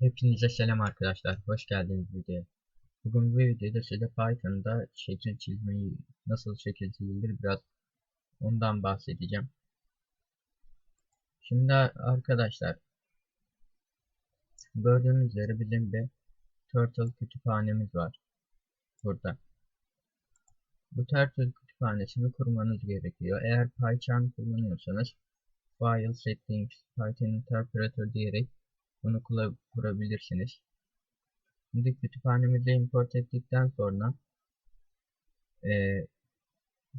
Hepinize selam arkadaşlar. Hoş geldiniz videoya. Bugün bu videoda size Python'da şekil çizmeyi nasıl şekil çizilir biraz ondan bahsedeceğim. Şimdi arkadaşlar gördüğünüz üzere bizim bir Turtle kütüphanemiz var. Burada. Bu Turtle kütüphanesini kurmanız gerekiyor. Eğer PyCharm kullanıyorsanız File Settings Python Interpreter diyerek bunu kurabilirsiniz. Şimdi kütüphanemize import ettikten sonra e,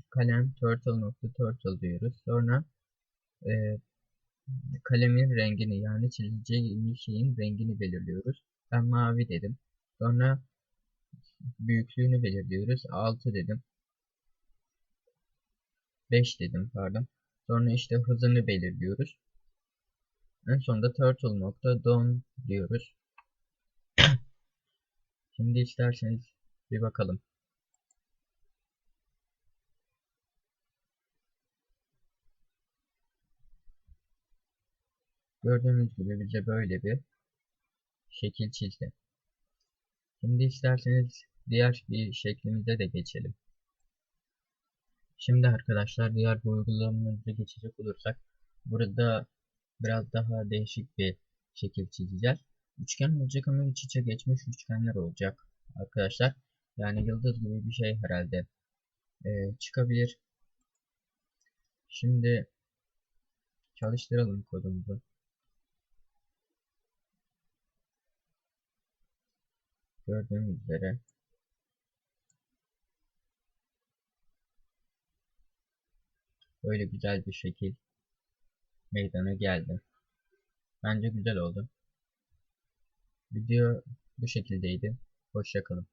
kalem turtle.turtle diyoruz. Sonra e, kalemin rengini yani çizeceğimiz şeyin rengini belirliyoruz. Ben mavi dedim. Sonra büyüklüğünü belirliyoruz. 6 dedim. 5 dedim pardon. Sonra işte hızını belirliyoruz. En sonunda turtle nokta don diyoruz. Şimdi isterseniz bir bakalım. Gördüğünüz gibi bize böyle bir şekil çizdi. Şimdi isterseniz diğer bir şeklimize de geçelim. Şimdi arkadaşlar diğer bir uygulamamıza geçecek olursak burada biraz daha değişik bir şekil çizeceğiz. Üçgen olacak ama iç içe geçmiş üçgenler olacak arkadaşlar. Yani yıldız gibi bir şey herhalde ee, çıkabilir. Şimdi çalıştıralım kodumuzu. Gördüğünüz üzere böyle güzel bir şekil meydana geldi. Bence güzel oldu. Video bu şekildeydi. Hoşçakalın.